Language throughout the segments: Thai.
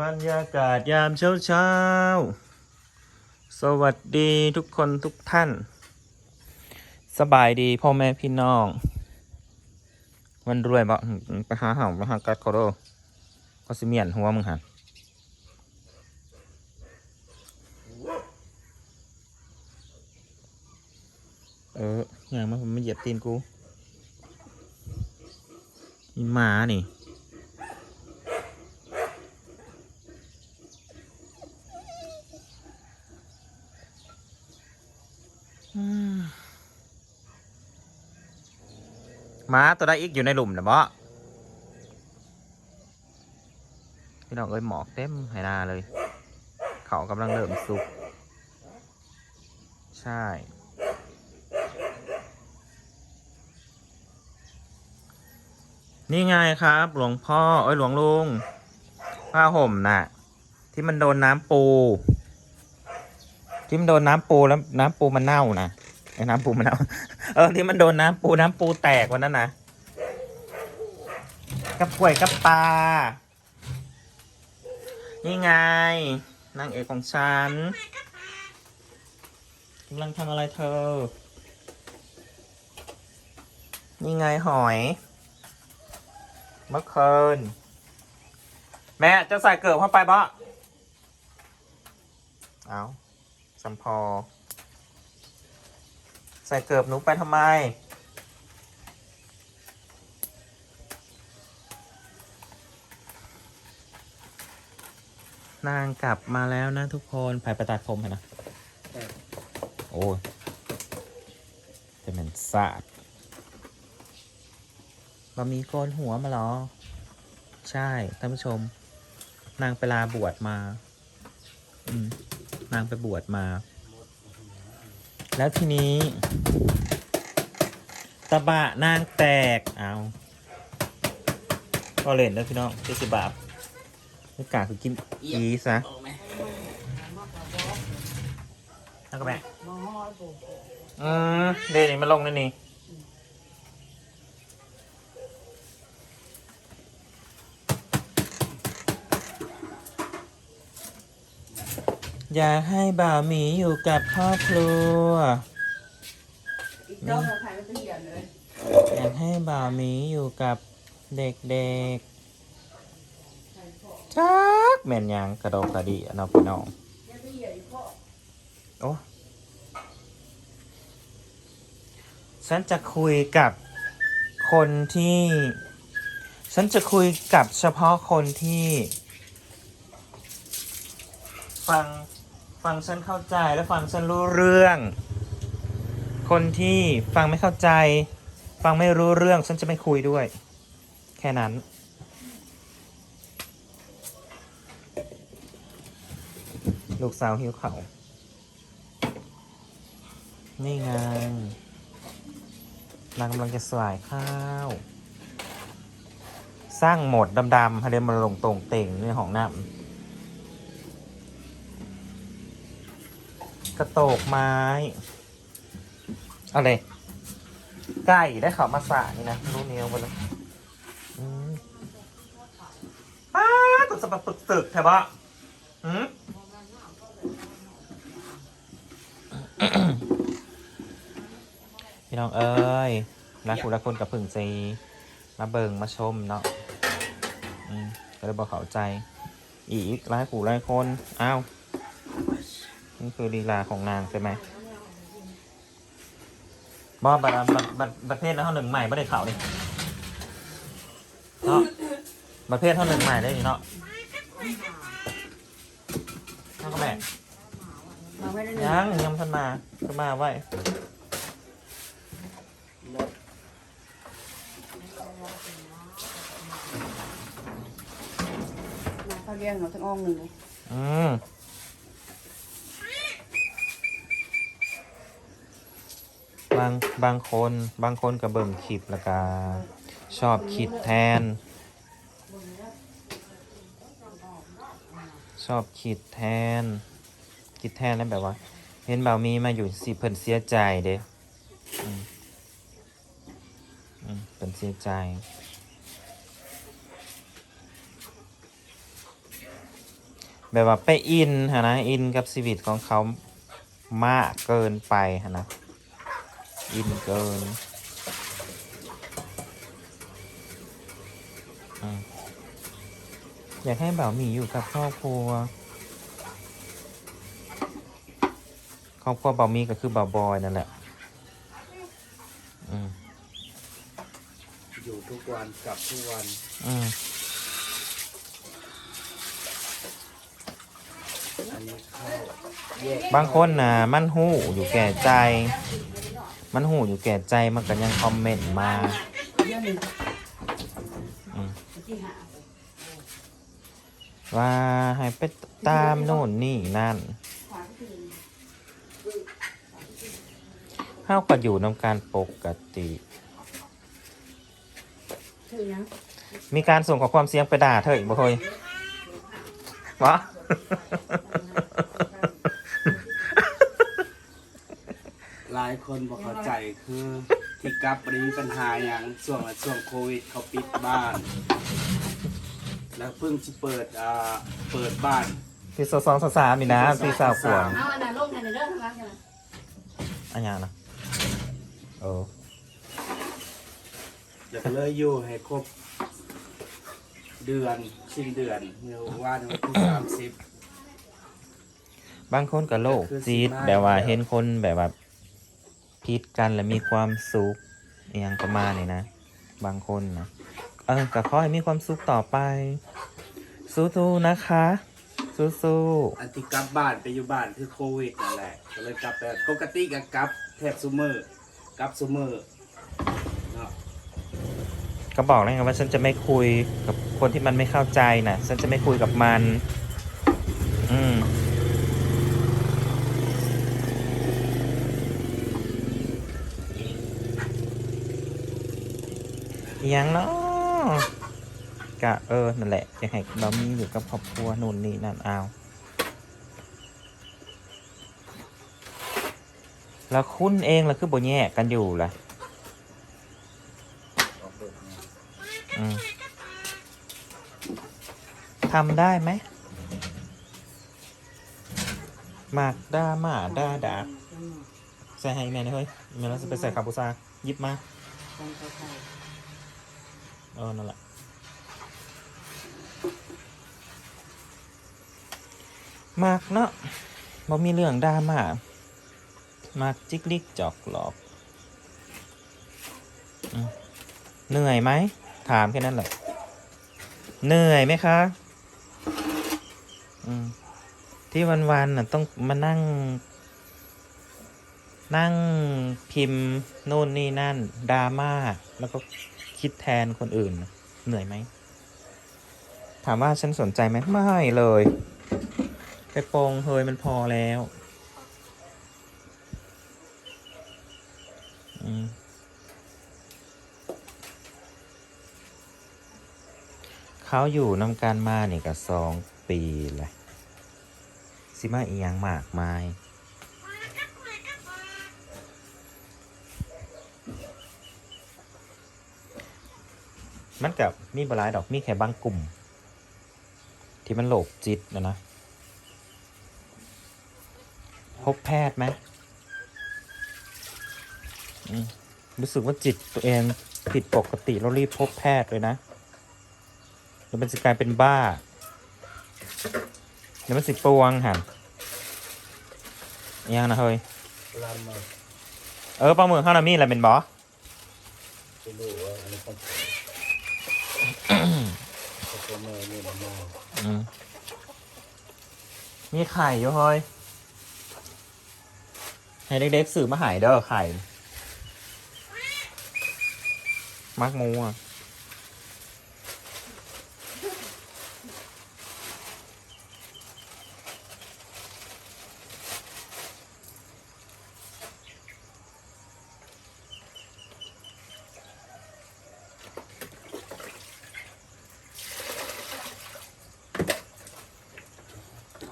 บรรยากาศยามเช้าเช้า สวัสดีทุกคนทุกท่าน สบายดีพ่อแม่พี่น้อง มันรวยบ่ไปหาเห่าไปหากัดเขาโดเขาสิเมียนหัวมึงหันเอออย่างมาผมมาเหยียบตีนกูนี่หมานี่ หมาตัวใดอีกอยู่ในหลุมนะบ่พี่น้องเอ้ยหมอกเต็มไหนาเลย เขากำลังเริ่มสุก ใช่ นี่ไงครับ หลวงพ่อ เอ้ยหลวงลุงผ้าห่มน่ะ ที่มันโดนน้ำปู ที่มันโดนน้ำปูแล้วน้ำปูมันเน่านะไอ้น้ำปูมันเน่า เออที่มันโดนน้ำปูน้ำปูแตกวันนั้นนะกับกล้วยกับปลา นี่ไงนางเอกของฉันกำลังทำอะไรเธอ นี่ไงหอยเมื่อคืนแม่จะใส่เกลือเข้าไปบ่เอาสัมพอ ส่เกือบหนูไปทำไม นางกลับมาแล้วนะทุกคนภายประตัดผมเห็นนะโอ้ยจะเป็นสาดบะมีโกนหัวมาเหรอ ใช่ท่านผู้ชม นางไปลาบวชมา อืม นางไปบวชมา แล้วทีนี้ ตะบะนางแตกเอาก็เล่นแล้วพี่น้องเจ็ดสิบบาทไม่กล้าคือกินอีซะแล้วก็แม่อืมเดี๋ยวนี้มาลงนั่นนี่ อยากให้บ่าวหมีอยู่กับครอบครัว อีกเจ้าเราถ่ายไม่เป็นเหียนเลยอยากให้บ่าวหมีอยู่กับเด็กๆจักแม่นยังกระโดกกระดิอะเนาะพี่น้องโอ้ฉันจะคุยกับคนที่ ฉันจะคุยกับเฉพาะคนที่ ฟัง ฟังฉันเข้าใจและฟังฉันรู้เรื่อง คนที่ฟังไม่เข้าใจ ฟังไม่รู้เรื่องฉันจะไม่คุยด้วย แค่นั้น ลูกสาวหิวเขาวนี่ไงนางกำลังจะสลายข้าว สร้างโหมดดำๆให้เดินมาลงตรงเต่งในห้องน้ำกระ โตกไม้อะไรไก่ได้เขามาสานี่นะรู้เนียวไปเลยอืมป้าตัวสะบัดตึกตึกแถบะอืมพี่น้องเอ้ยรักคุณรักคนกับพึ่งซีมาเบิงมาชมเนาะก็เลยบอกเข้าใจ อีกหลายผู้หลายคน อ้าว นี่คือลีลาของนางใช่ไหมบอบัตรบัตรบัตรบัตรเพศเท่าหนึ่งใหม่ไม่ได้ข่าวนี่เนาะบัตรเพศเท่าหนึ่งใหม่ได้นี่เนาะน้องก็แม่มาไม่ได้เลยยังยังทันมาทันมาไว้มาเขาเลี้ยงเราทั้งอ่องหนึ่งเลยอืม บางบางคนบางคนก็เบิ่งคลิปแล้วก็ชอบคิดแทน ชอบคิดแทน คิดแทนแล้วแบบว่า เห็นบ่าวมีมาอยู่สิเพิ่นเสียใจเด้อืมอืมเพิ่นเสียใจแบบว่าไปอินฮะนะอินกับชีวิตของเขามากเกินไปฮะนะ อินเกินอืมอยากให้บ่าวหมีอยู่กับครอบครัว ครอบครัวบ่าวหมีก็คือบ่าวบอยนั่นแหละอืมอยู่ทุกวันกลับทุกวัน อืมอันนี้เข้าแยกบางคนนะมันหูอยู่แก่ใจ มันหูอยู่แก่ใจมันก็ยังคอมเมนต์มาเดี๋ยวหนึ่งอืมที่หาว่าให้ไปตามโน่นนี่นั่นขวาก็อเฮาก็อยู่นำการปกติ มีการส่งข้อความเสียงไปด่าเธออีกบ่เคยวะ หลายคนบอกเข้าใจคือที่กลับบ่ได้มีปัญหาอย่างช่วงช่วงโควิดเขาปิดบ้าน แล้วเพิ่งจะเปิดอ่าเปิดบ้านที่สองสามนี่นะที่สาวขวงเอาอันนั้นลงกันในเรื่องทำงานกันนะอันยังนะเอออยากเลยอยู่ให้ครบ เดือนสิ้นเดือนเมื่อวานวันที่สามสิบบางคนก็โลกคือจีดสิมาแบบว่าแล้วเห็นคนแบบว่า พิดกันแล้วมีความสุขอหยังประมาณนี้นะ บางคนนะเออก็ขอให้มีความสุขต่อไป สู้ๆนะคะ สู้อันที่กลับบ้านไปอยู่บ้านคือโควิดนั่นแหละก็เลยกลับไปปกติก็กลับแทบซุมือกลับซุมือเนาะๆ ก็บอกแล้วไงว่าฉันจะไม่คุยกับคนที่มันไม่เข้าใจนะฉันจะไม่คุยกับมัน อืม อิหยังเนาะกะเออ นั่นแหละอยากให้เรามีอยู่กับครอบครัวนู่นนี่นั่นเอาแล้วคุณเองล่ะคือบ่แยกกันอยู่ล่ะอืมทำได้ไหมหมากด้าหมาด้าดาใส่ให้แม่หนะเฮ้ยแม่เราจะไปใส่คาปูซาหยิบมา ต้องเข้าใจ เออนั่นแหละมากเนาะบ่มีเรื่องดราม่ามากจิกลิกจอกหลอกอเหนื่อยไหม ถามแค่นั้นแหละ เหนื่อยไหมคะอืมที่วันๆน่ะต้องมานั่ง นั่งพิมพ์ โน่นนี่นั่นดราม่าแล้วก็ คิดแทนคนอื่น เหนื่อยไหม ถามว่าฉันสนใจไหมไม่เลย ไปปรงเฮยมันพอแล้วเขาอยู่นำการมานี่กับสองปีเลยสิมาเอียงมากมาย มันกับมีบหลายดอกมีแค่บางกลุ่ม ที่มันโหลกจิตนะนะพบแพทย์ไหมอืมรู้สึกว่าจิตตัวเองผิดปกติเรารีบพบแพทย์เลยนะเดี๋ยวมันจะกลายเป็นบ้าเดี๋ยวมันสิปวงหันยังนะเฮ้ยลานมาเออปลาหมึกข้าวหนามีอะไรเป็นบอ มีไข่อยู่เฮ้ยให้เด็กๆสื่อมาหายเด้อไข่ มักมูอะ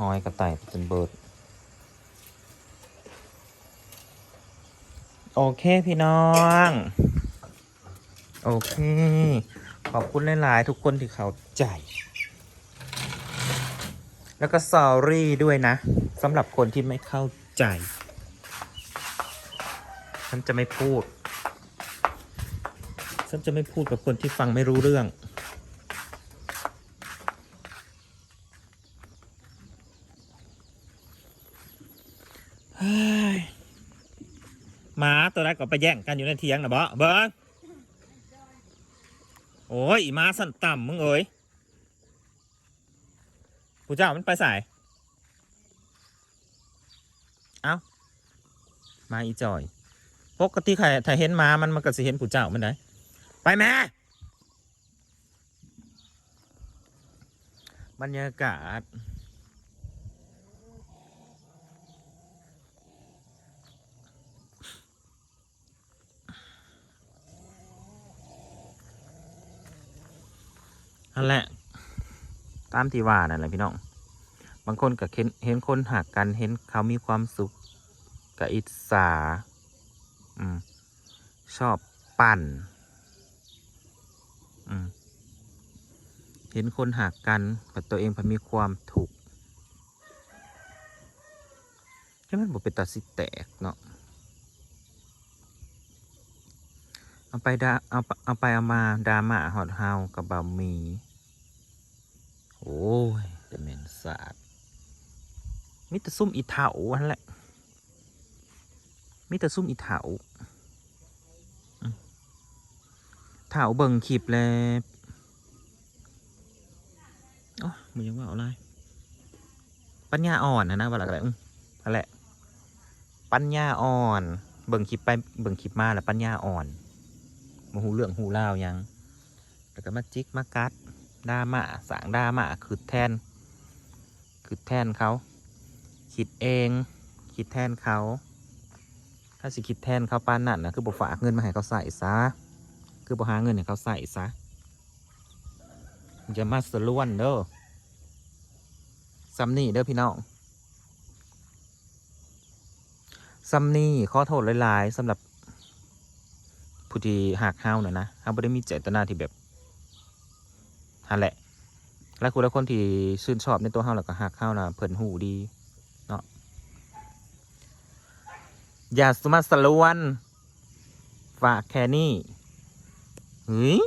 หอยกระต่ายเป็นเบิร์ดโอเคพี่น้อง โอเค ขอบคุณหลาย ๆ ทุกคนที่เขาใจ แล้วก็สอรี่ด้วยนะสำหรับคนที่ไม่เข้าใจ ฉันจะไม่พูด ฉันจะไม่พูดกับคนที่ฟังไม่รู้เรื่อง เฮ้ย หมาตัวแรกก็ไปแย่งกันอยู่ในเทียงนะบ่เบิ้งโอ้ยหมาสั่นต่ำมึงเอ้ยผู้เจ้ามันไปสายเอ้ามาอีจอยปกติใครถ้าเห็นหมามันมันก็สิเห็นผู้เจ้ามันได้ไปแม่บรรยากาศ นั่นแหละ ตามที่ว่านั่นแหละพี่น้อง บางคนก็เห็นเห็นคนหักกันเห็นเขามีความสุขกับอิสาอืมชอบปั่นอืมเห็นคนหักกันแต่ตัวเองพอมีความถูกข์ที่มันบอกเป็นตาสิแตกเนาะเอาไปดาเอาไปเอาไปเอามาดราม่าฮอตเฮากับบะหมี่ โอ้ยแต่เหม็นสาดมิตรซุ่มอีเถาอันแหละมิตรซุ่มอีเถาเถาเบิ่งคลิปแล้วโอ้มึงยังว่าอะไรปัญญาอ่อนนะนะว่าอะไรอืมนั่นแหละปัญญาอ่อน เบิ่งคลิปไปเบิ่งคลิปมาแล้วปัญญาอ่อนมาหูเรื่องหูเล่ายัง แล้วก็มาจิกมากัด ดราม่าสางดราม่าคือแทน คือแทนเขา คิดเอง คิดแทนเขา ถ้าสิคิดแทนเขาปานนั่นนะคือบ่ฝากเงินมาให้เขาใส่ซะ คือบ่หาเงินให้เขาใส่ซะอย่ามาสล้วนเด้อซัมนี่เด้อพี่น้องซัมนี่ขอโทษหลายๆสำหรับผู้ที่หักเฮาน่ะนะเฮาไม่ได้มีเจตนาที่แบบ ฮันแหละ และคุณและคนที่ชื่นชอบในตัวเฮาแล้วก็หักเฮานะเพิ่นหูดีเนาะอย่าสมาสลวนฝากแค่นี้เฮ้ย